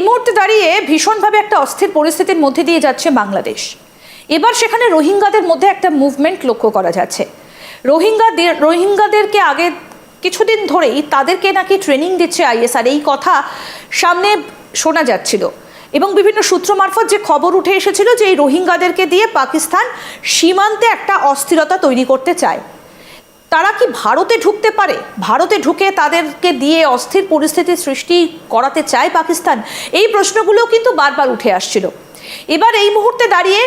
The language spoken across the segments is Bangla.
এই মুহূর্তে দাঁড়িয়ে ভীষণভাবে একটা অস্থির পরিস্থিতির মধ্যে দিয়ে যাচ্ছে বাংলাদেশ। এবার সেখানে রোহিঙ্গাদের মধ্যে একটা মুভমেন্ট লক্ষ্য করা যাচ্ছে। রোহিঙ্গাদের রোহিঙ্গাদেরকে আগে কিছুদিন ধরেই তাদেরকে নাকি ট্রেনিং দিচ্ছে আইএসআর। এই কথা সামনে শোনা যাচ্ছিল। এবং বিভিন্ন সূত্র মারফত যে খবর উঠে এসেছিল যে এই রোহিঙ্গাদেরকে দিয়ে পাকিস্তান সীমান্তে একটা অস্থিরতা তৈরি করতে চায়। তারা কি ভারতে ঢুকতে পারে? ভারতে ঢুকে তাদেরকে দিয়ে অস্থির পরিস্থিতির সৃষ্টি করাতে চায় পাকিস্তান? এই প্রশ্নগুলো কিন্তু বারবার উঠে আসছিল। এবার এই মুহূর্তে দাঁড়িয়ে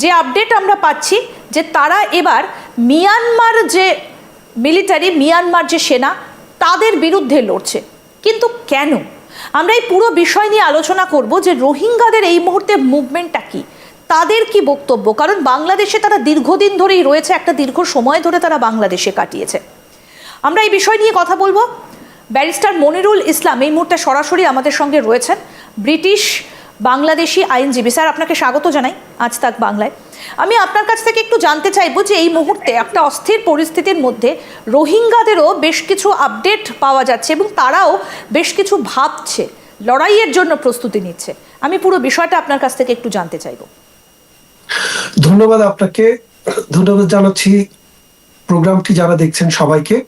যে আপডেট আমরা পাচ্ছি, যে তারা এবার মিয়ানমার যে মিলিটারি মিয়ানমার যে সেনা, তাদের বিরুদ্ধে লড়ছে। কিন্তু কেন? আমরা এই পুরো বিষয় নিয়ে আলোচনা করব যে রোহিঙ্গাদের এই মুহূর্তে মুভমেন্টটা কি? তাদের কি বক্তব্য? কারণ বাংলাদেশে তারা দীর্ঘদিন ধরেই রয়েছে, একটা দীর্ঘ সময় ধরে তারা বাংলাদেশে কাটিয়েছে। আমরা এই বিষয় নিয়ে কথা বলব। ব্যারিস্টার মনিরুল ইসলাম এই মুহূর্তে সরাসরি আমাদের সঙ্গে রয়েছেন। ব্রিটিশ বাংলাদেশি আইনজীবী। স্যার, আপনাকে স্বাগত জানাই আজ তাক বাংলায়। আমি আপনার কাছ থেকে একটু জানতে চাইব যে এই মুহূর্তে একটা অস্থির পরিস্থিতির মধ্যে রোহিঙ্গাদেরও বেশ কিছু আপডেট পাওয়া যাচ্ছে এবং তারাও বেশ কিছু ভাবছে, লড়াইয়ের জন্য প্রস্তুতি নিচ্ছে। আমি পুরো বিষয়টা আপনার কাছ থেকে একটু জানতে চাইব। ধন্যবাদ আপনাকে, ধন্যবাদ জানাচ্ছি প্রোগ্রামটি যারা দেখছেন সবাইকে।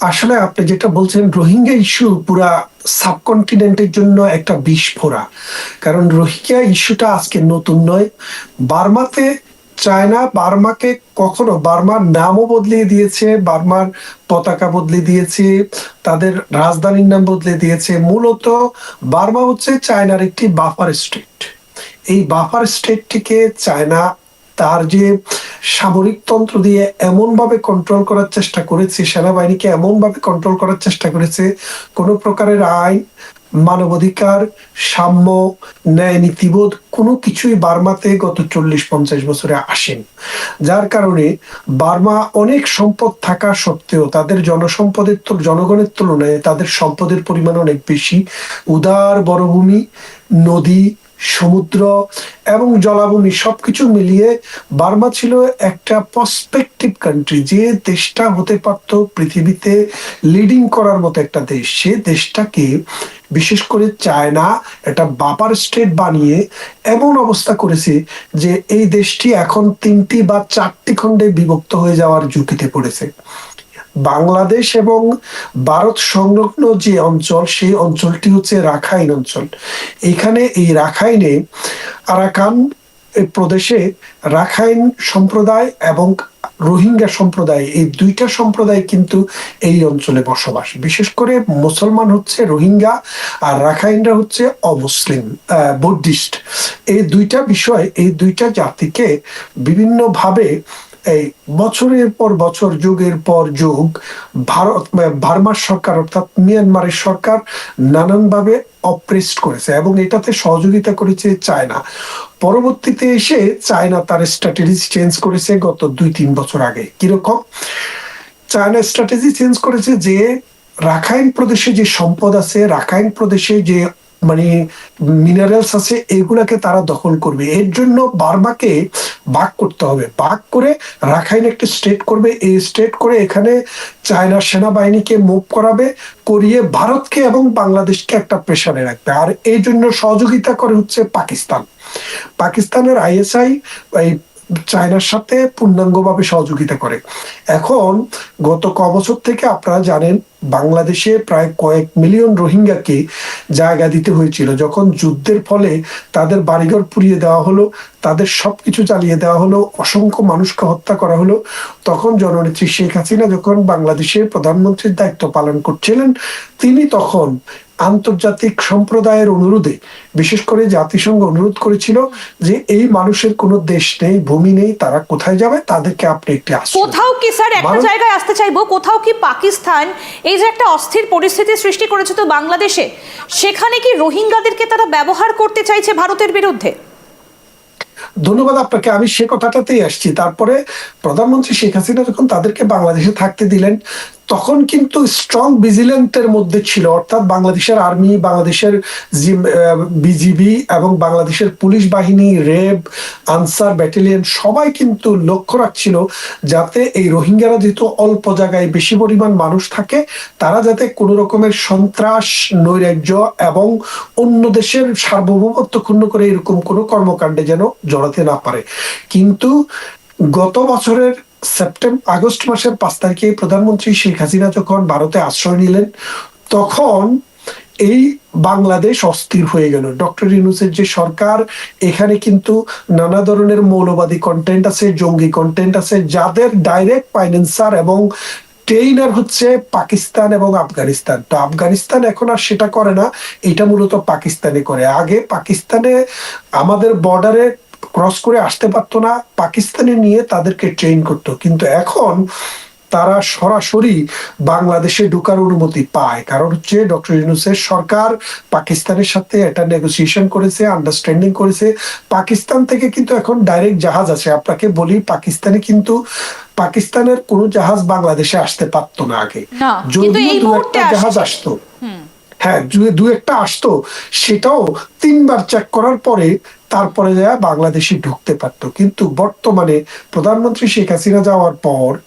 আসলে আপনি যেটা বলছেন, রোহিঙ্গা ইস্যু পুরা সাবকন্টিনেন্টের জন্য একটা বিষ বিস্ফোরা। কারণ রোহিঙ্গা ইস্যুটা আজকে নতুন নয়। বার্মাতে চায়না, বার্মাকে কখনো, বার্মার নামও বদলিয়ে দিয়েছে, বার্মার পতাকা বদলে দিয়েছে, তাদের রাজধানীর নাম বদলে দিয়েছে। মূলত বার্মা হচ্ছে চায়নার একটি বাফার স্টেট। এই বাফার স্টেটটিকে চায়না তার যে সামরিক তন্ত্র দিয়ে এমন ভাবে কন্ট্রোল করার চেষ্টা করেছে, সেনাবাহিনীকে এমন ভাবে কন্ট্রোল করার চেষ্টা করেছে, কোন প্রকারের আইন, মানবাধিকার, সাম্য, ন্যায় নীতিবোধ কোনো কিছুই বার্মাতে গত চল্লিশ পঞ্চাশ বছরে আসেন। যার কারণে বার্মা অনেক সম্পদ থাকা সত্ত্বেও তাদের জনসম্পদের জনগণের তুলনায় তাদের সম্পদের পরিমাণ অনেক বেশি। উদার বনভূমি, নদী সমুদ্র এবং জলাভূমি সবকিছু মিলিয়ে বার্মা ছিল একটা পার্সপেক্টিভ কান্ট্রি যে দেশটা হতে পারত পৃথিবীতে লিডিং করার মতো একটা দেশ। সে দেশটাকে বিশেষ করে চায়না, একটা বাপার স্টেট বানিয়ে এমন অবস্থা করেছে যে এই দেশটি এখন তিনটি বা চারটি খণ্ডে বিভক্ত হয়ে যাওয়ার ঝুঁকিতে পড়েছে। বাংলাদেশ এবং ভারত সংলগ্ন যে অঞ্চল, সেই অঞ্চলটি হচ্ছে রাখাইন অঞ্চল। এখানে এই রাখাইনে আরাকান প্রদেশে রাখাইন সম্প্রদায় এবং রোহিঙ্গা সম্প্রদায়, এই দুইটা সম্প্রদায় কিন্তু এই অঞ্চলে বসবাস। বিশেষ করে মুসলমান হচ্ছে রোহিঙ্গা আর রাখাইনরা হচ্ছে অমুসলিম বুদ্ধিস্ট। এই দুইটা বিষয়, এই দুইটা জাতিকে বিভিন্নভাবে এই বছরের পর বছর, যুগের পর যুগ, ভারত বার্মার সরকার, অর্থাৎ মিয়ানমারের সরকার নানানভাবে অপ্রেসড করেছে এবং এটাতে সহযোগিতা করেছে চায়না। পরবর্তীতে এসে চায়না তার স্ট্র্যাটেজি চেঞ্জ করেছে গত দুই তিন বছর আগে। কীরকম? চায়না স্ট্র্যাটেজি চেঞ্জ করেছে যে রাখাইন প্রদেশে যে সম্পদ আছে, রাখাইন প্রদেশে যে মানে মিনারেলস আছে, এগুলাকে তারা দখল করবে। এর জন্য বার্মাকে ভাগ করতে হবে। ভাগ করে রাখাইন একটি স্টেট করবে। এই স্টেট করে এখানে চায়নার সেনাবাহিনীকে মুভ করাবে, করিয়ে ভারতকে এবং বাংলাদেশকে একটা প্রেশারে রাখবে। আর এই জন্য সহযোগিতা করে হচ্ছে পাকিস্তান। পাকিস্তানের আইএসআই, এই চায়নার সাথে পূর্ণাঙ্গভাবে সহযোগিতা করে। এখন গত ক বছর থেকে আপনারা জানেন, বাংলাদেশে প্রায় কয়েক মিলিয়ন রোহিঙ্গাকে জায়গা দিতে হয়েছিল। যখন যুদ্ধের ফলে তাদের বাড়িঘর পুড়িয়ে দেওয়া হলো, তাদের সবকিছু চালিয়ে দেওয়া হলো, অসংখ্য মানুষকে হত্যা করা হলো। তখন জননেত্রী শেখ হাসিনা যখন বাংলাদেশের প্রধানমন্ত্রীর দায়িত্ব পালন করছিলেন, তিনি তখন আন্তর্জাতিক সম্প্রদায়ের অনুরোধে বিশেষ করে জাতিসংঘ অনুরোধ করেছিল যে এই মানুষের কোনো দেশ নেই ভূমি নেই তারা কোথায় যাবে তাদেরকে আপনি একটি কোথাও কি স্যার একটা জায়গায় আসতে চাইব? কোথাও কি পাকিস্তান এই যে একটা অস্থির পরিস্থিতি সৃষ্টি করেছে তো বাংলাদেশে সেখানে কি রোহিঙ্গাদেরকে তারা ব্যবহার করতে চাইছে ভারতের বিরুদ্ধে? ধন্যবাদ আপনাকে আমি সে কথাটাতেই আসছি। তারপরে প্রধানমন্ত্রী শেখ হাসিনা যখন তাদেরকে বাংলাদেশে থাকতে দিলেন তখন কিন্তু স্ট্রং ভিজিলেন্টের মধ্যে ছিল, অর্থাৎ বাংলাদেশের আর্মি বাংলাদেশের বিজিবি এবং বাংলাদেশের পুলিশ বাহিনী রেব আনসার ব্যাটালিয়ন সবাই কিন্তু লক্ষ্য রাখছিল যাতে এই রোহিঙ্গারা যেহেতু অল্প জায়গায় বেশি পরিমাণ মানুষ থাকে, তারা যাতে কোনো রকমের সন্ত্রাস, নৈরাজ্য এবং অন্য দেশের সার্বভৌমত্ব ক্ষুণ্ণ করে এরকম কোনো কর্মকাণ্ডে যেন জড়াতে না পারে। কিন্তু গত বছরের সেপ্টেম্বর আগস্ট মাসের পাঁচ তারিখে প্রধানমন্ত্রী শেখ হাসিনা যখন ভারতে আশ্রয় নিলেন, তখন এই বাংলাদেশ অস্থির হয়ে গেল। ডক্টর ইউনুসের যে সরকার, এখানে কিন্তু নানা ধরনের মৌলবাদী কন্টেন্ট আছে, জঙ্গি কন্টেন্ট আছে, যাদের ডাইরেক্ট ফাইন্যান্সার এবং ট্রেইনার হচ্ছে পাকিস্তান এবং আফগানিস্তান। তো আফগানিস্তান এখন আর সেটা করে না, এটা মূলত পাকিস্তানে করে। আগে পাকিস্তানে আমাদের বর্ডারে ক্রস করে আসতে পারতো না পাকিস্তানে নিয়ে তাদেরকে ট্রেন করতো। কিন্তু এখন তারা সরাসরি বাংলাদেশে ঢুকার অনুমতি পায়। কারণ হচ্ছে ডক্টর ইউনুসের সরকার পাকিস্তানের সাথে একটা নেগোসিয়েশন করেছে আন্ডারস্ট্যান্ডিং করেছে। পাকিস্তান থেকে কিন্তু এখন ডাইরেক্ট জাহাজ আছে। আপনাকে বলি পাকিস্তানে কিন্তু পাকিস্তানের কোনো জাহাজ বাংলাদেশে আসতে পারতো না আগে। এই দু একটা জাহাজ। আসতো। হ্যাঁ দু- একটা আসতো, সেটাও তিনবার চেক করার পরে তারপরে যায় বাংলাদেশে ঢুকতে পারতো। কিন্তু বর্তমানে প্রধানমন্ত্রী শেখ হাসিনা যাওয়ার পর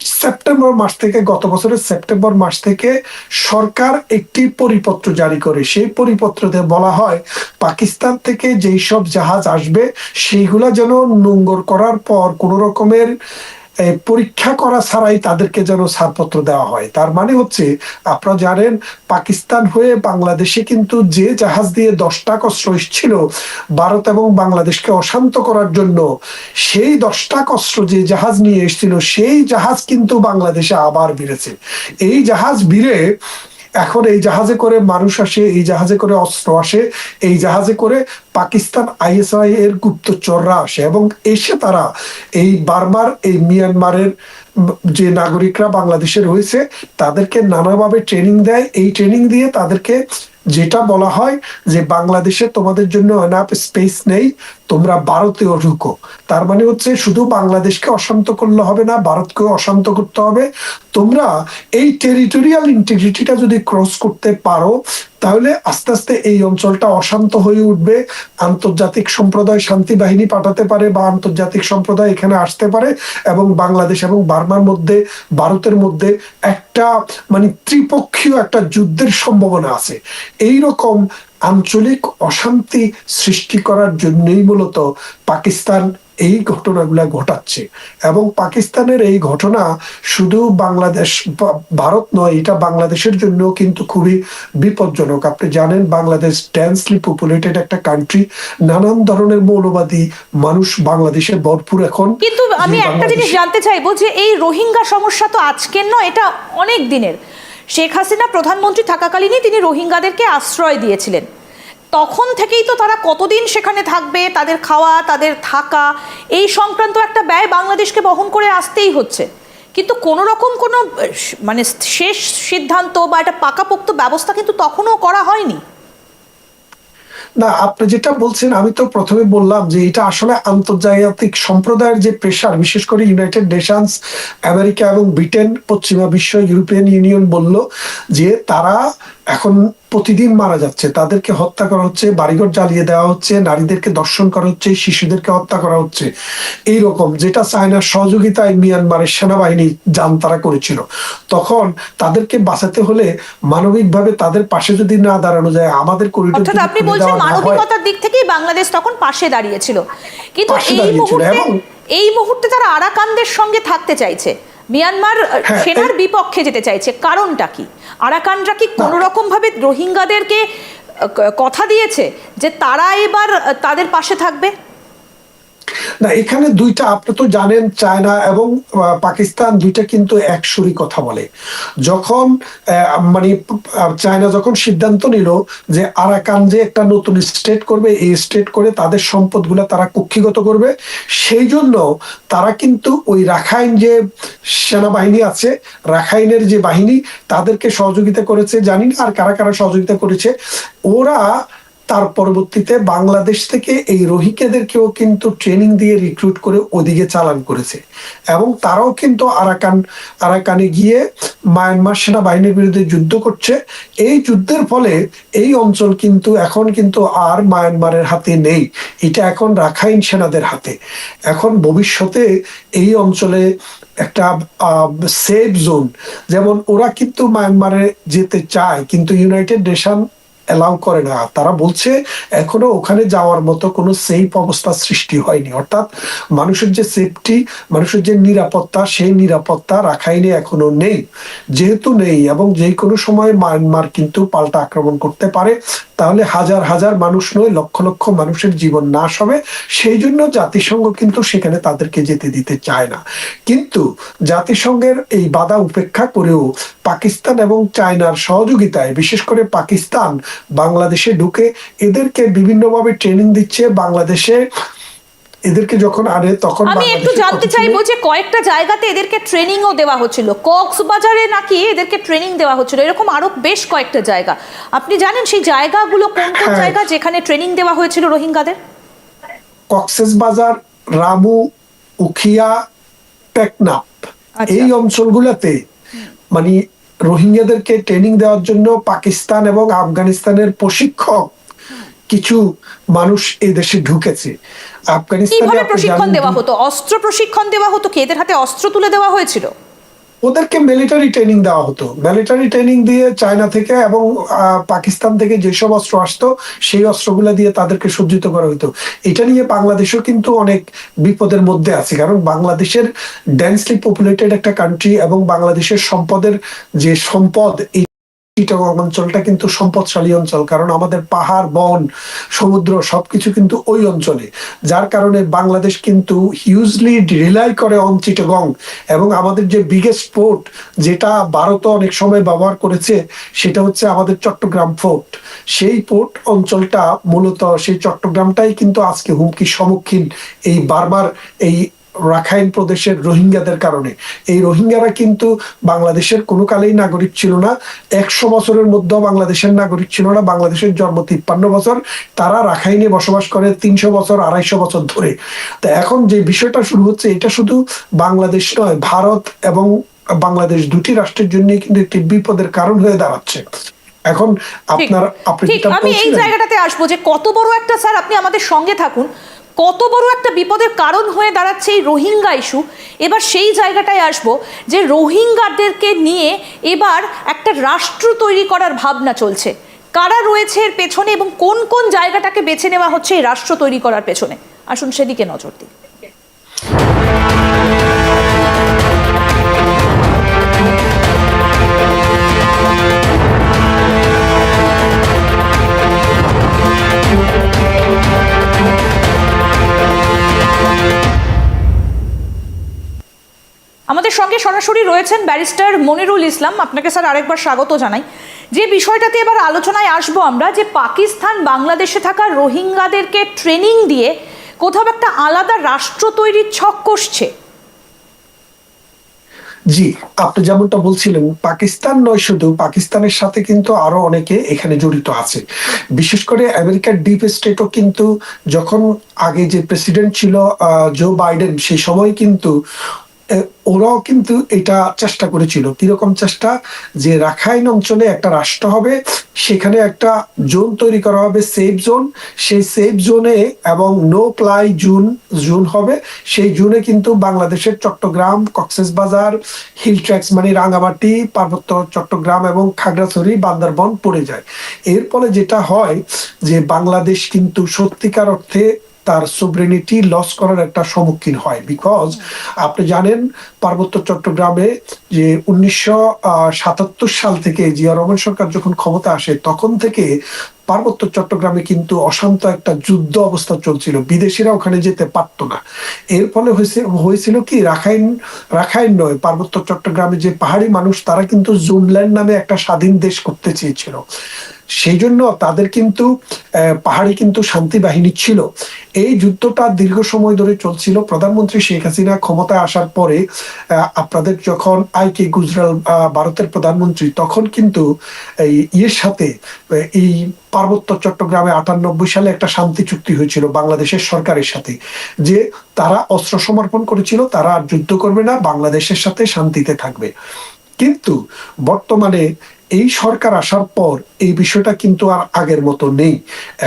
সেপ্টেম্বর মাস থেকে, গত বছরের সেপ্টেম্বর মাস থেকে সরকার একটি পরিপত্র জারি করে। সেই পরিপত্রতে বলা হয়, পাকিস্তান থেকে যেই সব জাহাজ আসবে, সেইগুলা যেন নোঙ্গর করার পর কোনো রকমের পরীক্ষা করা ছাড়াই তাদেরকে যেন ছাড়পত্র দেওয়া হয়। তার মানে হচ্ছে, আপনারা জানেন, পাকিস্তান হয়ে বাংলাদেশে কিন্তু যে জাহাজ দিয়ে দশটা কস্ত্র এসেছিল ভারত এবং বাংলাদেশকে অশান্ত করার জন্য, সেই দশটা কস্ত্র যে জাহাজ নিয়ে এসেছিল, সেই জাহাজ কিন্তু বাংলাদেশে আবার বিড়েছে এই জাহাজ বিড়ে এখন এই জাহাজে করে মানুষ আসে, এই জাহাজে করে অস্ত্র আসে, এই জাহাজে করে পাকিস্তান আইএসআই এর গুপ্তচররা আসে এবং এসে তারা এই বারবার এই মিয়ানমারের যে নাগরিকরা বাংলাদেশে রয়েছে, তাদেরকে নানাভাবে ট্রেনিং দেয়। এই ট্রেনিং দিয়ে তাদেরকে যেটা বলা হয় যে বাংলাদেশে তোমাদের জন্য এনাফ স্পেস নেই তোমরা ভারতেও ঢুকো। তার মানে হচ্ছে শুধু বাংলাদেশকে অশান্ত করলে হবে না, ভারতকেও অশান্ত করতে হবে। তোমরা এই টেরিটোরিয়াল ইন্টিগ্রিটিটা যদি ক্রস করতে পারো, তাহলে আস্তে আস্তে এই অঞ্চলটা অশান্ত হয়ে উঠবে। আন্তর্জাতিক সম্প্রদায় শান্তি বাহিনী পাঠাতে পারে বা আন্তর্জাতিক সম্প্রদায় এখানে আসতে পারে এবং বাংলাদেশ এবং বার্মার মধ্যে, ভারতের মধ্যে একটা মানে ত্রিপক্ষীয় একটা যুদ্ধের সম্ভাবনা আছে। এই রকম আঞ্চলিক অশান্তি সৃষ্টি করার জন্যই মূলত পাকিস্তান এই ঘটনাগুলা ঘটাচ্ছে। এবং পাকিস্তানের এই ঘটনা শুধু বাংলাদেশ ভারত নয় এটা বাংলাদেশের জন্য কিন্তু খুবই বিপজ্জনক। আপনি জানেন বাংলাদেশ ডেন্সলি পপুলেটেড একটা কান্ট্রি। নানান ধরনের মৌলবাদী মানুষ বাংলাদেশে ভরপুর এখন। কিন্তু আমি একটা জিনিস জানতে চাইব যে এই রোহিঙ্গা সমস্যা তো আজকের নয় এটা অনেক দিনের। শেখ হাসিনা প্রধানমন্ত্রী থাকাকালীনই তিনি রোহিঙ্গাদেরকে আশ্রয় দিয়েছিলেন। তখন থেকেই তো তারা কতদিন সেখানে থাকবে, তাদের খাওয়া, তাদের থাকা, এই সংক্রান্ত একটা ব্যয় বাংলাদেশকে বহন করে আসতেই হচ্ছে। কিন্তু কোনো রকম কোনো মানে শেষ সিদ্ধান্ত বা একটা পাকাপোক্ত ব্যবস্থা কিন্তু তখনও করা হয়নি। না, আপনি যেটা বলছেন, আমি তো প্রথমে বললাম যে এটা আসলে আন্তর্জাতিক সম্প্রদায়ের যে প্রেশার বিশেষ করে ইউনাইটেড নেশনস আমেরিকা এবং ব্রিটেন পশ্চিমা বিশ্ব ইউরোপিয়ান ইউনিয়ন বলল যে তারা এখন প্রতিদিন মারা যাচ্ছে। তাদেরকে হত্যা করা হচ্ছে বাড়িঘর জ্বালিয়ে দেওয়া হচ্ছে নারীদেরকে দর্শন করা হচ্ছে শিশুদেরকে হত্যা করা হচ্ছে। এই রকম যেটা চায়নার সহযোগিতায় মিয়ানমারের সেনাবাহিনী যান তারা করেছিল। তখন তাদেরকে বাঁচাতে হলে মানবিকভাবে তাদের পাশে যদি না দাঁড়ানো যায় আমাদের করিডোর আপনি বলছেন মানবিকতার দিক থেকেই বাংলাদেশ তখন পাশে দাঁড়িয়েছিল। কিন্তু এই মুহূর্তে এই মুহূর্তে তারা আরাকানদের সঙ্গে থাকতে চাইছে। মিয়ানমার হ্যাঁ, সেনার বিপক্ষে যেতে চাইছে কারণটা কি? আরাকানরা কি কোনো রকম ভাবে রোহিঙ্গাদেরকে কথা দিয়েছে যে তারা এবার তাদের পাশে থাকবে? না, এখানে দুইটা, আপনি তো জানেন চায়না এবং পাকিস্তান দুইটা কিন্তু একসুরি কথা বলে। যখন মানে চায়না যখন সিদ্ধান্ত নিল যে আরাকান যে একটা নতুন স্টেট করবে, এই স্টেট করে তাদের সম্পদগুলো তারা কুক্ষিগত করবে, সেই জন্য তারা কিন্তু ওই রাখাইন যে সেনাবাহিনী আছে, রাখাইনের যে বাহিনী, তাদেরকে সহযোগিতা করেছে, জানি না আর কারা কারা সহযোগিতা করেছে, ওরা তার পরবর্তীতে বাংলাদেশ থেকে এই রোহিঙ্গাদেরকেও কিন্তু ট্রেনিং দিয়ে রিক্রুট করে ওদিকে চালান করেছে। এবং তারাও কিন্তু আরাকান, আরাকানে গিয়ে মায়ানমার সেনাবাহিনীর বিরুদ্ধে যুদ্ধ করছে। এই যুদ্ধের ফলে এই অঞ্চল কিন্তু এখন কিন্তু আর মায়ানমারের হাতে নেই। এটা এখন রাখাইন সেনাদের হাতে। এখন ভবিষ্যতে এই অঞ্চলে একটা সেফ জোন যেমন ওরা কিন্তু মায়ানমারে যেতে চায়, কিন্তু ইউনাইটেড নেশন অ্যালাউ করে না। তারা বলছে, এখনও ওখানে যাওয়ার মতো কোনো সেফ অবস্থা সৃষ্টি হয়নি। অর্থাৎ মানুষের যে সেফটি মানুষের যে নিরাপত্তা, সেই নিরাপত্তা রাখাইনে এখনও নেই। যেহেতু নেই এবং যে কোনো সময় মায়ানমার কিন্তু পাল্টা আক্রমণ করতে পারে। তাহলে হাজার হাজার মানুষ নয়, লক্ষ লক্ষ মানুষের জীবন নাশ হবে। সেই জন্য জাতিসংঘ কিন্তু সেখানে তাদেরকে যেতে দিতে চায় না। কিন্তু জাতিসংঘের এই বাধা উপেক্ষা করেও পাকিস্তান এবং চায়নার সহযোগিতায়, বিশেষ করে পাকিস্তান বাংলাদেশে ঢুকে এদেরকে বিভিন্নভাবে ট্রেনিং দিচ্ছে। বাংলাদেশে এদেরকে যখন আনে তখন আমি একটু জানতে চাইব যে কয়েকটা জায়গাতে এদেরকে ট্রেনিংও দেওয়া হচ্ছিল। কক্সবাজারে নাকি এদেরকে ট্রেনিং দেওয়া হচ্ছিল? এরকম আরও বেশ কয়েকটা জায়গা। আপনি জানেন সেই জায়গাগুলো কোন কোন হ্যাঁ। জায়গা যেখানে ট্রেনিং দেওয়া হয়েছিল রোহিঙ্গাদের? কক্সেস বাজার রামু উখিয়া টেকনাপ আচ্ছা। এই অঞ্চলগুলোতে মানে রোহিঙ্গাদেরকে ট্রেনিং দেওয়ার জন্য পাকিস্তান এবং আফগানিস্তানের প্রশিক্ষক কিছু মানুষ এই দেশে ঢুকেছে। আফগানিস্তানে প্রশিক্ষণ দেওয়া হতো? অস্ত্র প্রশিক্ষণ দেওয়া হতো কি? এদের হাতে অস্ত্র তুলে দেওয়া হয়েছিল? ওদেরকে মিলিটারি ট্রেনিং দেওয়া হতো। মিলিটারি ট্রেনিং দিয়ে চায়না থেকে এবং পাকিস্তান থেকে যেসব অস্ত্র আসতো সেই অস্ত্রগুলো দিয়ে তাদেরকে সজ্জিত করা হতো। এটা নিয়ে বাংলাদেশও কিন্তু অনেক বিপদের মধ্যে আছে। কারণ বাংলাদেশের ডেন্সলি পপুলেটেড একটা কান্ট্রি এবং বাংলাদেশের সম্পদের যে সম্পদ চিটাগং অঞ্চলটা কিন্তু সম্পদশালী অঞ্চল, কারণ আমাদের পাহাড়, বন, সমুদ্র সবকিছু কিন্তু ওই অঞ্চলে। যার কারণে বাংলাদেশ কিন্তু হিউজলি রিলাই করে অন চিটাগং এবং আমাদের যে বিগেস্ট পোর্ট যেটা ভারতও অনেক সময় ব্যবহার করেছে, সেটা হচ্ছে আমাদের চট্টগ্রাম ফোর্ট সেই পোর্ট অঞ্চলটা মূলত, সেই চট্টগ্রামটাই কিন্তু আজকে হুমকির সম্মুখীন এই বারবার এই রাখাইন প্রদেশের রোহিঙ্গাদের কারণে। এই রোহিঙ্গারা কিন্তু বাংলাদেশের কোনো কালেই নাগরিক ছিল না। একশো বছরের মধ্যেও বাংলাদেশের নাগরিক ছিল না। বাংলাদেশের জন্ম তিপ্পান্ন বছর। তারা রাখাইনে বসবাস করে তিনশো বছর আড়াইশো বছর ধরে। তো এখন যে বিষয়টা শুরু হচ্ছে এটা শুধু বাংলাদেশ নয় ভারত এবং বাংলাদেশ দুটি রাষ্ট্রের জন্য কিন্তু একটি বিপদের কারণ হয়ে দাঁড়াচ্ছে। এখন আপনার আপনি আমি এই জায়গাটাতে আসব যে কত বড় একটা স্যার আপনি আমাদের সঙ্গে থাকুন। কত বড় একটা বিপদের কারণ হয়ে দাঁড়াচ্ছে এই রোহিঙ্গা ইস্যু। এবার সেই জায়গাটায় আসব যে রোহিঙ্গাদেরকে নিয়ে এবার একটা রাষ্ট্র তৈরি করার ভাবনা চলছে। কারা রয়েছে এর পেছনে এবং কোন কোন জায়গাটাকে বেছে নেওয়া হচ্ছে এই রাষ্ট্র তৈরি করার পেছনে? আসুন সেদিকে নজর দিন আমাদের সঙ্গে সরাসরি রয়েছেন ব্যারিস্টার মনিরুল ইসলাম। আপনাকে স্যার আরেকবার স্বাগত জানাই। যে বিষয়টাতে এবার আলোচনায় আসব আমরা, যে পাকিস্তান বাংলাদেশে থাকা রোহিঙ্গাদেরকে ট্রেনিং দিয়ে কোথাও একটা আলাদা রাষ্ট্র তৈরির ছক কষছে। জি, আপনি যেমনটা বলছিলেন, পাকিস্তান নয় শুধু, পাকিস্তানের সাথে কিন্তু আরও অনেকে এখানে জড়িত আছে। বিশেষ করে আমেরিকার ডিপ স্টেটও কিন্তু যখন আগে যে প্রেসিডেন্ট ছিল জো বাইডেন, সেই সময় কিন্তু ওরাও কিন্তু এটা চেষ্টা করেছিল। কীরকম চেষ্টা? যে রাখাইন অঞ্চলে একটা রাষ্ট্র হবে, সেখানে একটা জোন তৈরি করা হবে, সেফ জোন। সেই সেফ জোনে এবং নো প্লাই জুন জুন হবে। সেই জুনে কিন্তু বাংলাদেশের চট্টগ্রাম কক্সেস বাজার হিল ট্র্যাক্স মানে রাঙ্গামাটি, পার্বত্য চট্টগ্রাম এবং খাগড়াছড়ি, বান্দরবন পড়ে যায়। এর ফলে যেটা হয় যে বাংলাদেশ কিন্তু সত্যিকার অর্থে তার সুব্রেনিটি লস করার একটা সম্মুখীন হয়। বিকজ আপনি জানেন, পার্বত্য চট্টগ্রামে যে উনিশশো সাতাত্তর সাল থেকে জিয়া রহমান সরকার যখন ক্ষমতা আসে, তখন থেকে পার্বত্য চট্টগ্রামে কিন্তু অশান্ত একটা যুদ্ধ অবস্থা চলছিল। বিদেশিরা ওখানে যেতে পারতো না। এর ফলে হয়েছে, হয়েছিল কি, রাখাইন রাখাইন নয়, পার্বত্য চট্টগ্রামে যে পাহাড়ি মানুষ, তারা কিন্তু জুমল্যান্ড নামে একটা স্বাধীন দেশ করতে চেয়েছিল। সেই জন্য তাদের কিন্তু পাহাড়ে কিন্তু শান্তি বাহিনী ছিল। এই যুদ্ধটা দীর্ঘ সময় ধরে চলছিল। প্রধানমন্ত্রী শেখ হাসিনা ক্ষমতায় আসার পরে আপনাদের যখন আই কে গুজরাল ভারতের প্রধানমন্ত্রী, তখন কিন্তু এই ইয়ের সাথে এই পার্বত্য চট্টগ্রামে আটানব্বই সালে একটা শান্তি চুক্তি হয়েছিল বাংলাদেশের সরকারের সাথে, যে তারা অস্ত্র সমর্পণ করেছিল, তারা আর যুদ্ধ করবে না, বাংলাদেশের সাথে শান্তিতে থাকবে। কিন্তু বর্তমানে এই সরকার আসার পর এই বিষয়টা কিন্তু আর আগের মতো নেই।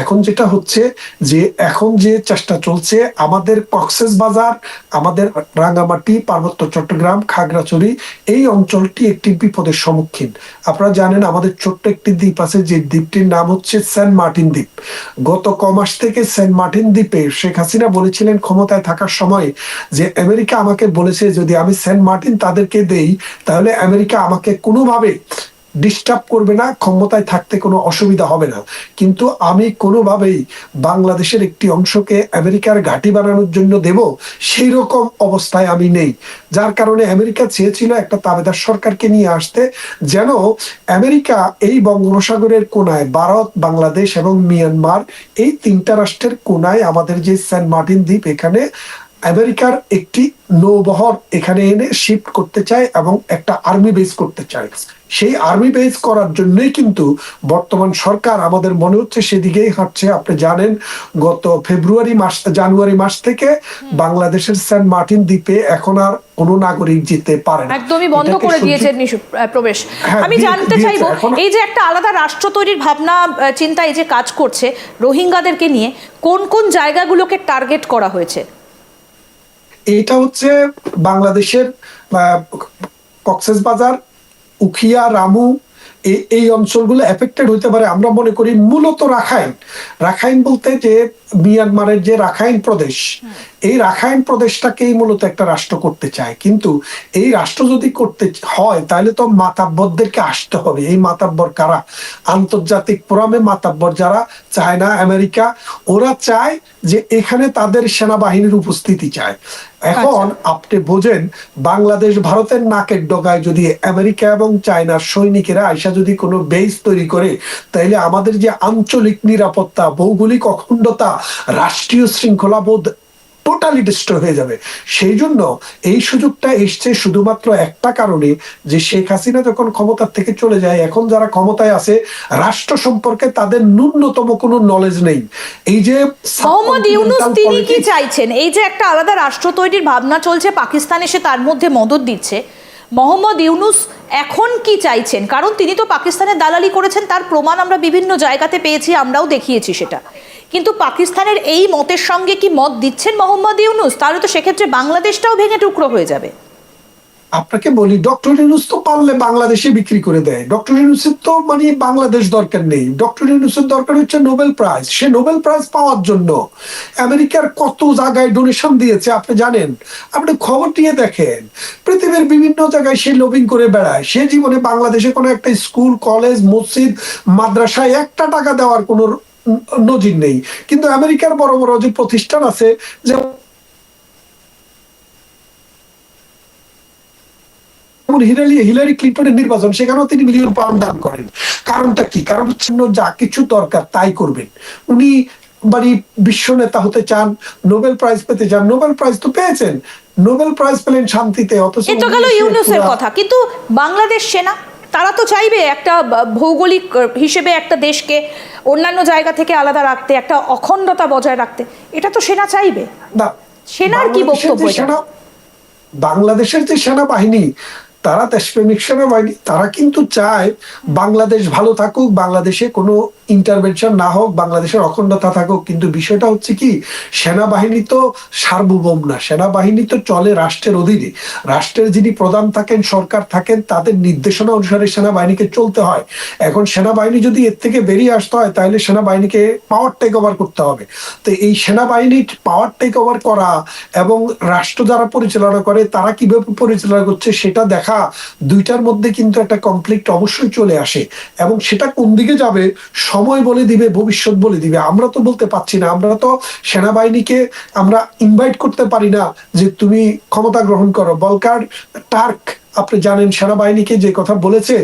এখন যেটা হচ্ছে যে এখন যে চেষ্টা চলছে, আমাদের কক্সেস বাজার, আমাদের রাঙ্গামাটি, পার্বত্য চট্টগ্রাম, খাগড়াছড়ি, এই অঞ্চলটি একটি বিপদের সম্মুখীন। আপনারা জানেন আমাদের ছোট্ট একটি দ্বীপ আছে, যে দ্বীপটির নাম হচ্ছে সেন্ট মার্টিন দ্বীপ। গত কমাস থেকে সেন্ট মার্টিন দ্বীপে শেখ হাসিনা বলেছিলেন ক্ষমতায় থাকার সময় যে, আমেরিকা আমাকে বলেছে যদি আমি সেন্ট মার্টিন তাদেরকে দেই, তাহলে আমেরিকা আমাকে কোনোভাবে ডিস্টার্ব করবে না, ক্ষমতায় থাকতে কোনো অসুবিধা হবে না। কিন্তু আমি কোনোভাবেই বাংলাদেশের একটি অংশকে আমেরিকার ঘাঁটি বানানোর জন্য দেব সেই রকম অবস্থায় আমি নেই। যার কারণে আমেরিকা চেয়েছিল একটা তাবেদার সরকারকে নিয়ে আসতে, যেন আমেরিকা এই বঙ্গোপসাগরের কোনায় ভারত, বাংলাদেশ এবং মিয়ানমার এই তিনটা রাষ্ট্রের কোনায় আমাদের যে সেন্ট মার্টিন দ্বীপ এখানে আমেরিকার একটি নৌবহর এখানে এনে শিফট করতে চায় এবং একটা আর্মি বেস করতে চায়। সেই আর্মি বেস করার জন্যই কিন্তু বর্তমান সরকার আমাদের মনে হচ্ছে সেদিকেই হাঁটছে। আপনি জানেন গত ফেব্রুয়ারি মাস জানুয়ারি মাস থেকে বাংলাদেশের সেন্ট মার্টিন দ্বীপে এখন আর কোনো নাগরিক যেতে পারে না। একদমই বন্ধ করে আহ, প্রবেশ। হ্যাঁ, আমি জানতে দিয়েছে। চাইব এই যে একটা আলাদা রাষ্ট্র তৈরির ভাবনা চিন্তা এই যে কাজ করছে রোহিঙ্গাদেরকে নিয়ে কোন কোন জায়গাগুলোকে টার্গেট করা হয়েছে? এটা হচ্ছে বাংলাদেশের কক্সেস বাজার উখিয়া রামু এই এই অঞ্চলগুলো এফেক্টেড হতে পারে। আমরা মনে করি মূলত রাখাইন। রাখাইন বলতে যে মিয়ানমারের যে রাখাইন প্রদেশ এই রাখাইন প্রদেশটাকেই মূলত একটা রাষ্ট্র করতে চায়। কিন্তু এই রাষ্ট্র যদি করতে হয় তাহলে তো মাতাব্বরদেরকে আসতে হবে। এই মাতাব্বর কারা? আন্তর্জাতিক ফোরামে মাতাব্বর যারা চায়না আমেরিকা ওরা চায় যে এখানে তাদের সেনাবাহিনীর উপস্থিতি চায়। এখন আপনি বোঝেন বাংলাদেশ ভারতের নাকের ডগায় যদি আমেরিকা এবং চায়নার সৈনিকেরা আইসা যদি কোনো বেস তৈরি করে তাইলে আমাদের যে আঞ্চলিক নিরাপত্তা ভৌগোলিক অখণ্ডতা রাষ্ট্রীয় শৃঙ্খলা বোধ টোটালি ডিস্ট্রয় হয়ে যাবে। সেই জন্য এই সুযোগটা এসছে শুধুমাত্র একটা কারণে যে শেখ হাসিনা যখন ক্ষমতার থেকে চলে যায় এখন যারা ক্ষমতায় আছে রাষ্ট্র সম্পর্কে তাদের ন্যূনতম কোনো নলেজ নেই। এই যে মোহাম্মদ ইউনুস তিনি কি চাইছেন? এই যে একটা আলাদা রাষ্ট্র তৈরির ভাবনা চলছে পাকিস্তান এসে তার মধ্যে মদত দিচ্ছে। মোহাম্মদ ইউনুস এখন কি চাইছেন? কারণ তিনি তো পাকিস্তানের দালালি করেছেন তার প্রমাণ আমরা বিভিন্ন জায়গাতে পেয়েছি আমরাও দেখিয়েছি সেটা। কিন্তু পাকিস্তানের এই মতের সঙ্গে কি মত দিচ্ছেন মোহাম্মদ ইউনুস? তাহলে তো সেক্ষেত্রে বাংলাদেশটাও ভেঙে টুকরো হয়ে যাবে। আপনাকে বলি, ডক্টর ইউনুস তো পারলে বাংলাদেশে বিক্রি করে দেয়। ডক্টর ইউনুসের তো মানে বাংলাদেশ দরকার নেই। ডক্টর ইউনুসের দরকার হচ্ছে নোবেল প্রাইজ। সে নোবেল প্রাইজ পাওয়ার জন্য আমেরিকার কত জায়গায় ডোনেশন দিয়েছে, আপনি জানেন? আপনি খবর দিয়ে দেখেন, পৃথিবীর বিভিন্ন জায়গায় সে লবিং করে বেড়ায়। সে জীবনে বাংলাদেশে কোনো একটা স্কুল, কলেজ, মসজিদ, মাদ্রাসায় একটা টাকা দেওয়ার কোনো নজির নেই। কিন্তু আমেরিকার বড় বড় যে প্রতিষ্ঠান আছে যে হিলারি হিলারি ক্লিন্টনের নির্বাচন সেখানেও তিনি মিলিয়ন পাউন্ড দান করেন। কারণটা কি? কারণ হচ্ছে না যা কিছু দরকার তাই করবেন। উনি মানে বিশ্ব নেতা হতে চান নোবেল প্রাইজ পেতে চান নোবেল প্রাইজ তো পেয়েছেন। নোবেল প্রাইজ পেলেন শান্তিতে অথচ এ গেল ইউনুসের কথা। কিন্তু বাংলাদেশ সেনা তারা তো চাইবে একটা ভৌগোলিক হিসেবে একটা দেশকে অন্যান্য জায়গা থেকে আলাদা রাখতে একটা অখণ্ডতা বজায় রাখতে। এটা তো সেনা চাইবে। না সেনার কি বক্তব্য বাংলাদেশের যে সেনাবাহিনী তারা দেশপ্রেমিক সেনাবাহিনী তারা কিন্তু চায় বাংলাদেশ ভালো থাকুক, বাংলাদেশে কোনো ইন্টারভেনশন না হোক, বাংলাদেশের অখণ্ডতা থাকুক। কিন্তু বিষয়টা হচ্ছে কি, সেনাবাহিনী তো সার্বভৌম না, সেনাবাহিনী তো চলে রাষ্ট্রের অধীনে। রাষ্ট্রের যিনি প্রধান থাকেন, সরকার থাকেন, তাদের নির্দেশনা অনুসারে সেনাবাহিনীকে চলতে হয়। এখন সেনাবাহিনী যদি এর থেকে বেরিয়ে আসতে হয়, তাহলে সেনাবাহিনীকে পাওয়ার টেক ওভার করতে হবে। তো এই সেনাবাহিনীর পাওয়ার টেক ওভার করা এবং রাষ্ট্র যারা পরিচালনা করে, তারা কীভাবে পরিচালনা করছে, সেটা দেখা দুইটার মধ্যে কিন্তু একটা কনফ্লিক্ট অবশ্যই চলে আসে এবং সেটা কোন দিকে যাবে, সময় বলে দিবে, ভবিষ্যৎ বলে দিবে, আমরা তো বলতে পারছি না, আমরা তো সেনাবাহিনীকে আমরা ইনভাইট করতে পারি না যে তুমি ক্ষমতা গ্রহণ করো। বলকার টার্ক আপনি জানেন সেনাবাহিনীকে যে কথা বলেছে,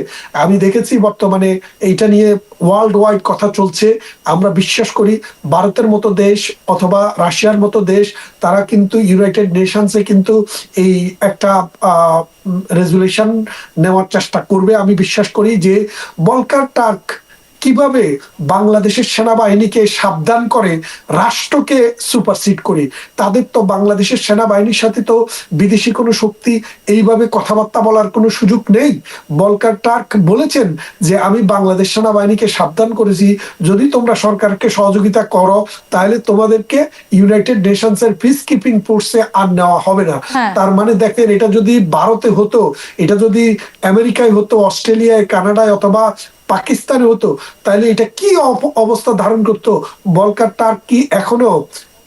আমি দেখেছি বর্তমানে এইটা নিয়ে ওয়ার্ল্ড ওয়াইড কথা চলছে। আমরা বিশ্বাস করি ভারতের মতো দেশ অথবা রাশিয়ার মতো দেশ, তারা কিন্তু ইউনাইটেড নেশনসে কিন্তু এই একটা রেজুলেশন নেওয়ার চেষ্টা করবে। আমি বিশ্বাস করি যে বলকার টার্ক কীভাবে বাংলাদেশের সেনাবাহিনীকে সাবধান করে রাষ্ট্রকে সুপারসিড করে? তাদের তো বাংলাদেশের সেনাবাহিনীর সাথে তো বিদেশি কোনো শক্তি এইভাবে কথাবার্তা বলার কোনো সুযোগ নেই। বলকার টার্ক বলেছেন যে আমি বাংলাদেশ সেনাবাহিনীকে সাবধান করেছি। যদি তোমরা সরকারকে সহযোগিতা করো তাহলে তোমাদেরকে ইউনাইটেড নেশনস এর পিস কিপিং ফোর্সে আর নেওয়া হবে না। হ্যাঁ। তার মানে দেখেন এটা যদি ভারতে হতো এটা যদি আমেরিকায় হতো অস্ট্রেলিয়ায় কানাডায় অথবা পাকিস্তানে হতো তাহলে এটা কি অবস্থা ধারণ করতো? বলকার টার্ক কি এখনও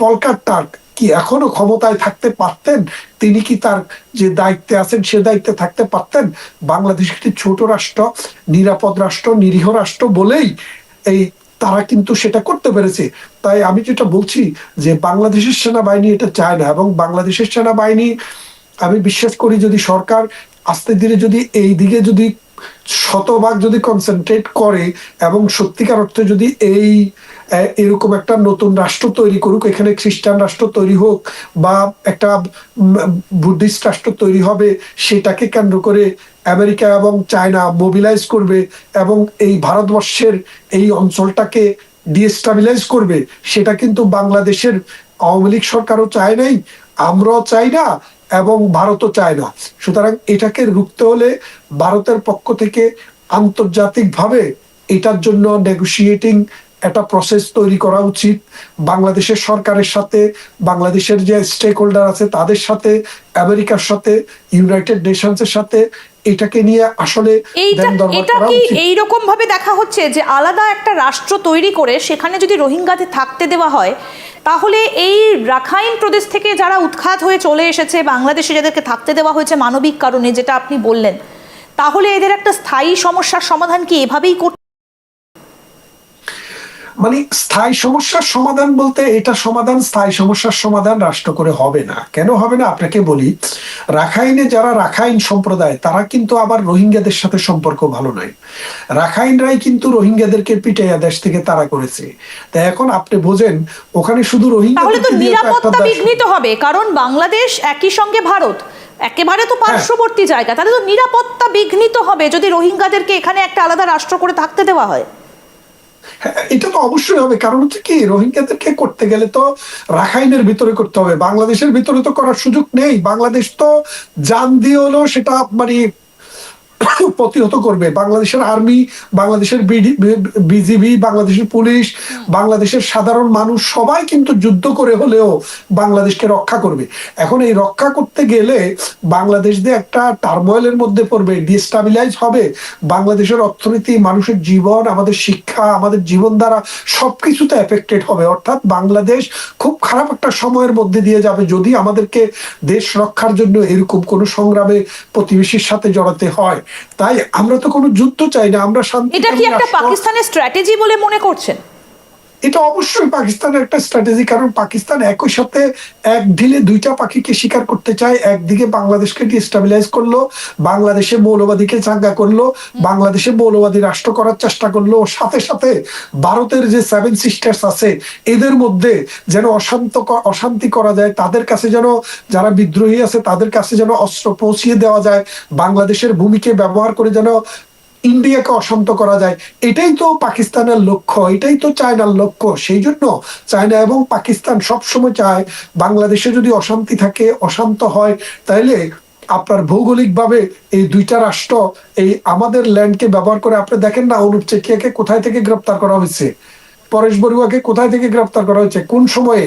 পলকার টার্ক কি এখনও ক্ষমতায় থাকতে পারতেন? তিনি কি তার যে দায়িত্বে আছেন, সে দায়িত্বে থাকতে পারতেন? বাংলাদেশ একটি ছোট রাষ্ট্র, নিরাপদ রাষ্ট্র, নিরীহ রাষ্ট্র বলেই এই তারা কিন্তু সেটা করতে পেরেছে। তাই আমি যেটা বলছি যে বাংলাদেশের সেনাবাহিনী এটা চায় না এবং বাংলাদেশের সেনাবাহিনী, আমি বিশ্বাস করি যদি সরকার আস্তে ধীরে যদি এই দিকে যদি শতভাগ যদি কনসেন্ট্রেট করে এবং সত্যিকার অর্থে যদি এই এরকম একটা নতুন রাষ্ট্র তৈরি করুক, এখানে খ্রিস্টান রাষ্ট্র তৈরি হোক বা একটা বুদ্ধিস্ট রাষ্ট্র তৈরি হবে, সেটাকে কেন্দ্র করে আমেরিকা এবং চায়না মোবিলাইজ করবে এবং এই ভারতবর্ষের এই অঞ্চলটাকে ডিস্টাবিলাইজ করবে, সেটা কিন্তু বাংলাদেশের আওয়ামী লীগ সরকারও চায় নাই, আমরাও চাই না এবং ভারতও চায় না। সুতরাং এটাকে রুখতে হলে ভারতের পক্ষ থেকে আন্তর্জাতিকভাবে এটার জন্য নেগোসিয়েটিং একটা প্রসেস তৈরি করা উচিত। বাংলাদেশের সরকারের সাথে, বাংলাদেশের যে স্টেক হোল্ডার আছে তাদের সাথে, আমেরিকার সাথে ইউনাইটেড নেশনসের সাথে এটাকে নিয়ে আসলে এটা কি এইরকম ভাবে দেখা হচ্ছে যে আলাদা একটা রাষ্ট্র তৈরি করে সেখানে যদি রোহিঙ্গাদের থাকতে দেওয়া হয় তাহলে এই রাখাইন প্রদেশ থেকে যারা উৎখাত হয়ে চলে এসেছে বাংলাদেশে যাদেরকে থাকতে দেওয়া হয়েছে মানবিক কারণে যেটা আপনি বললেন তাহলে এদের একটা স্থায়ী সমস্যার সমাধান কি এভাবেই করতে মানে স্থায়ী সমস্যার সমাধান বলতে এটা সমাধান স্থায়ী সমস্যার সমাধান রাষ্ট্র করে হবে না। কেন হবে না? আপনাকে বলি রাখাইনে যারা রাখাইন সম্প্রদায় তারা কিন্তু আবার রোহিঙ্গাদের সাথে সম্পর্ক ভালো নয়। রাখাইনরাই কিন্তু রোহিঙ্গাদেরকে পিটাইয়া দেশ থেকে তারা করেছে। তাই এখন আপনি বোঝেন ওখানে শুধু রোহিঙ্গা নিরাপত্তা বিঘ্নিত হবে কারণ বাংলাদেশ একই সঙ্গে ভারত। একেবারে তো পার্শ্ববর্তী জায়গা তাহলে তো নিরাপত্তা বিঘ্নিত হবে যদি রোহিঙ্গাদেরকে এখানে একটা আলাদা রাষ্ট্র করে থাকতে দেওয়া হয় হ্যাঁ, এটা তো অবশ্যই হবে। কারণ হচ্ছে কি, রোহিঙ্গাদেরকে করতে গেলে তো রাখাইনের ভিতরে করতে হবে। বাংলাদেশের ভিতরে তো করার সুযোগ নেই। বাংলাদেশ তো জান দিয়ে হলো সেটা মানে প্রতিহত করবে। বাংলাদেশের আর্মি, বাংলাদেশের বিজিবি, বাংলাদেশের পুলিশ, বাংলাদেশের সাধারণ মানুষ, সবাই কিন্তু যুদ্ধ করে হলেও বাংলাদেশকে রক্ষা করবে। এখন এই রক্ষা করতে গেলে বাংলাদেশ দিয়ে একটা টার্মোয়েলের মধ্যে পড়বে ডিস্টাবিলাইজ হবে। বাংলাদেশের অর্থনীতি, মানুষের জীবন, আমাদের শিক্ষা, আমাদের জীবন দ্বারা সবকিছুতে এফেক্টেড হবে। অর্থাৎ বাংলাদেশ খুব খারাপ একটা সময়ের মধ্যে দিয়ে যাবে যদি আমাদেরকে দেশ রক্ষার জন্য এরকম কোনো সংগ্রামে প্রতিবেশীর সাথে জড়াতে হয়। তাই আমরা তো কোনো যুদ্ধ চাই না আমরা শান্তি এটা কি একটা পাকিস্তানের স্ট্র্যাটেজি বলে মনে করছেন? এটা অবশ্যই পাকিস্তানের একটা স্ট্র্যাটেজি কারণ পাকিস্তান একই সাথে এক ঢিলে দুইটা পাখিকে শিকার করতে চায়। একদিকে বাংলাদেশকে ডিস্টাবিলাইজ করল, বাংলাদেশে মৌলবাদীকে চাঙ্গা করল, বাংলাদেশে মৌলবাদী রাষ্ট্র করার চেষ্টা করল সাথে সাথে ভারতের যে সেভেন সিস্টার্স আছে, এদের মধ্যে যেন অশান্ত অশান্তি করা যায়, তাদের কাছে যেন যারা বিদ্রোহী আছে, তাদের কাছে যেন অস্ত্র পৌঁছিয়ে দেওয়া যায়, বাংলাদেশের ভূমিকে ব্যবহার করে যেন ইন্ডিয়াকে অশান্ত করা যায়। এটাই তো পাকিস্তানের লক্ষ্য, এটাই তো চায়নার লক্ষ্য। সেই জন্য চায়না এবং পাকিস্তান সবসময় চায়, বাংলাদেশে যদি অশান্তি থাকে, অশান্ত হয়, তাইলে আপনার ভৌগোলিকভাবে এই দুইটা রাষ্ট্র, এই আমাদের ল্যান্ডকে ব্যবহার করে, আপনি দেখেন না, অনুপ চেকিয়াকে কোথায় থেকে গ্রেপ্তার করা হয়েছে? পরেশ বড়ুয়াকে কোথায় থেকে গ্রেপ্তার করা হয়েছে? কোন সময়ে?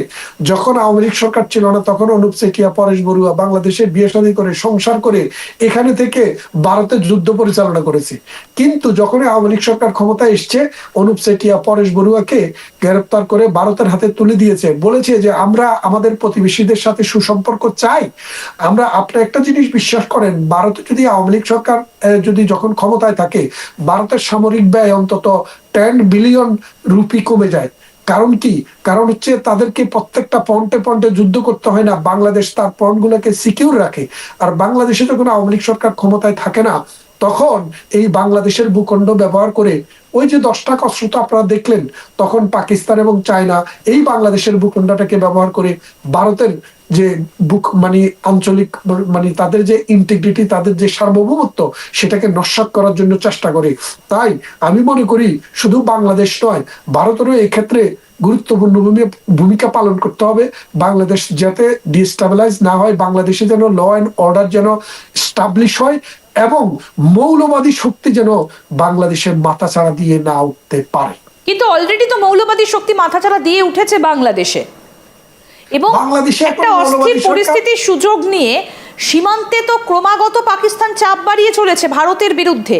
যখন আওয়ামী লীগ সরকার ছিল না, তখন অনুপ চেটিয়া পরেশ বড়ুয়া বাংলাদেশে বিয়ে শাদী করে, সংসার করে এখানে থেকে ভারতের যুদ্ধ পরিচালনা করেছে। কিন্তু যখন আওয়ামী লীগ সরকার ক্ষমতায় এসছে, অনুপ চেটিয়া পরেশ বড়ুয়াকে গ্রেপ্তার করে ভারতের হাতে তুলে দিয়েছে। বলেছে যে, আমরা আমাদের প্রতিবেশীদের সাথে সুসম্পর্ক চাই। আমরা আপনি একটা জিনিস বিশ্বাস করেন, ভারতে যদি আওয়ামী লীগ সরকার যদি যখন ক্ষমতায় থাকে, ভারতের সামরিক ব্যয় অন্তত টেন বিলিয়ন রুপি কমে যায়। কারণ কি? কারণ হচ্ছে তাদেরকে প্রত্যেকটা পন্টে পন্টে যুদ্ধ করতে হয় না। বাংলাদেশ তার পয়েন্ট গুলোকে সিকিউর রাখে। আর বাংলাদেশে যখন আওয়ামী লীগ সরকার ক্ষমতায় থাকে না তখন এই বাংলাদেশের ভূখণ্ড ব্যবহার করে ওই যে দশটা কষ্ট আপনারা দেখলেন, তখন পাকিস্তান এবং চায়না এই বাংলাদেশের ভূখণ্ডটাকে ব্যবহার করে ভারতের যে বুক মানে আঞ্চলিক মানে তাদের যে ইন্টিগ্রিটি তাদের যে সার্বভৌমত্ব, সেটাকে নস্বাত করার জন্য চেষ্টা করে। তাই আমি মনে করি শুধু বাংলাদেশ নয়, ভারতেরও এক্ষেত্রে গুরুত্বপূর্ণ ভূমি- ভূমিকা পালন করতে হবে। বাংলাদেশ যাতে ডিস্টাবিলাইজ না হয়, বাংলাদেশে যেন ল অ্যান্ড অর্ডার যেন স্টাবলিশ হয় এবং মৌলবাদী শক্তি যেন বাংলাদেশের মাথাচাড়া দিয়ে না উঠতে পারে। কিন্তু অলরেডি তো মৌলবাদী শক্তি মাথাচাড়া দিয়ে উঠেছে বাংলাদেশে। এবং একটা অস্থির পরিস্থিতির সুযোগ নিয়ে সীমান্তে তো ক্রমাগত পাকিস্তান চাপ বাড়িয়ে চলেছে ভারতের বিরুদ্ধে।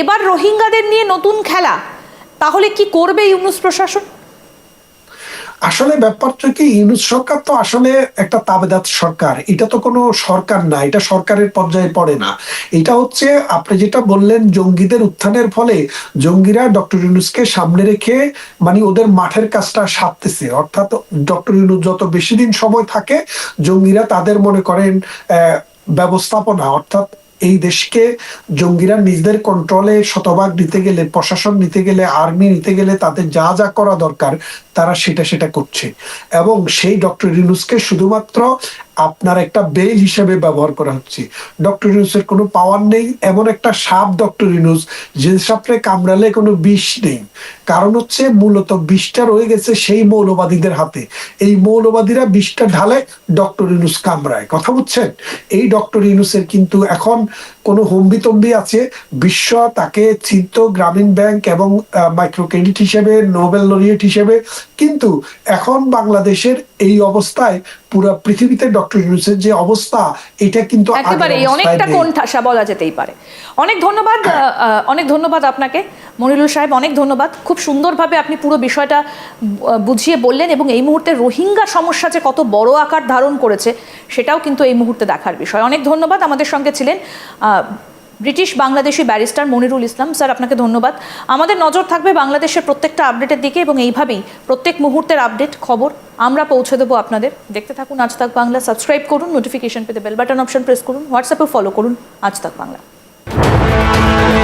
এবার রোহিঙ্গাদের নিয়ে নতুন খেলা তাহলে কি করবে ইউনুস প্রশাসন? আসলে ব্যাপারটা কি, ইউনুস সরকার তো আসলে একটা তাবেদাত সরকার। এটা তো কোনো সরকার না, এটা সরকারের পর্যায়ে পড়ে না। এটা হচ্ছে আপনি যেটা বললেন জঙ্গিদের উত্থানের ফলে, জঙ্গিরা ডক্টর ইউনুসকে সামনে রেখে মানে ওদের মাঠের কাজটা সারতেছে। অর্থাৎ ডক্টর ইউনুস যত বেশি দিন সময় থাকে, জঙ্গিরা তাদের মনে করেন ব্যবস্থাপনা, অর্থাৎ এই দেশকে জঙ্গিরা নিজেদের কন্ট্রোলে শতভাগ নিতে গেলে, প্রশাসন নিতে গেলে আর্মি নিতে গেলে তাদের যা যা করা দরকার, তারা সেটা সেটা করছে। এবং সেই ডক্টর রিনুসকে শুধুমাত্র আপনার একটা বেল হিসেবে ব্যবহার করা হচ্ছে। ডক্টর ইউনুসের কোনো পাওয়ার নেই, এমন একটা সাপ ডক্টর ইউনুস, যে সাপে কামড়ালে কোনো বিষ নেই। কারণ হচ্ছে মূলত বিষটা রয়ে গেছে সেই মৌলবাদীদের হাতে। এই মৌলবাদীরা বিষটা ঢালে ডক্টর ইউনুস কামড়ায়। কথা বুঝছেন? এই ডক্টর ইউনুসের কিন্তু এখন কোনো হম্বিতম্বি আছে বিশ্ব তাকে চিন্ত গ্রামীণ ব্যাংক এবং মাইক্রো ক্রেডিট হিসেবে নোবেল লরিয়েট হিসেবে কিন্তু এখন বাংলাদেশের এই অবস্থায় পুরো পৃথিবীতে ডক্টর ইউনুসের যে অবস্থা এটা কিন্তু একেবারে অনেকটা। কোণঠাসা বলা যেতেই পারে অনেক ধন্যবাদ অনেক ধন্যবাদ আপনাকে। মনিরুল সাহেব, অনেক ধন্যবাদ। খুব সুন্দরভাবে আপনি পুরো বিষয়টা বুঝিয়ে বললেন এবং এই মুহূর্তে রোহিঙ্গা সমস্যা যে কত বড় আকার ধারণ করেছে, সেটাও কিন্তু এই মুহূর্তে দেখার বিষয়। অনেক ধন্যবাদ আমাদের সঙ্গে ছিলেন British Bangladeshi barrister Monirul Islam. Sir, আপনাকে ধন্যবাদ। আমাদের নজর থাকবে বাংলাদেশের প্রত্যেকটা আপডেটের দিকে এবং এইভাবেই প্রত্যেক মুহূর্তের আপডেট, খবর আমরা পৌঁছে দেবো আপনাদের। দেখতে থাকুন আজ তাক বাংলা। সাবস্ক্রাইব করুন, নোটিফিকেশন পেতে বেল বাটন অপশন প্রেস করুন হোয়াটসঅ্যাপে ফলো করুন আজ তাক বাংলা। Yeah.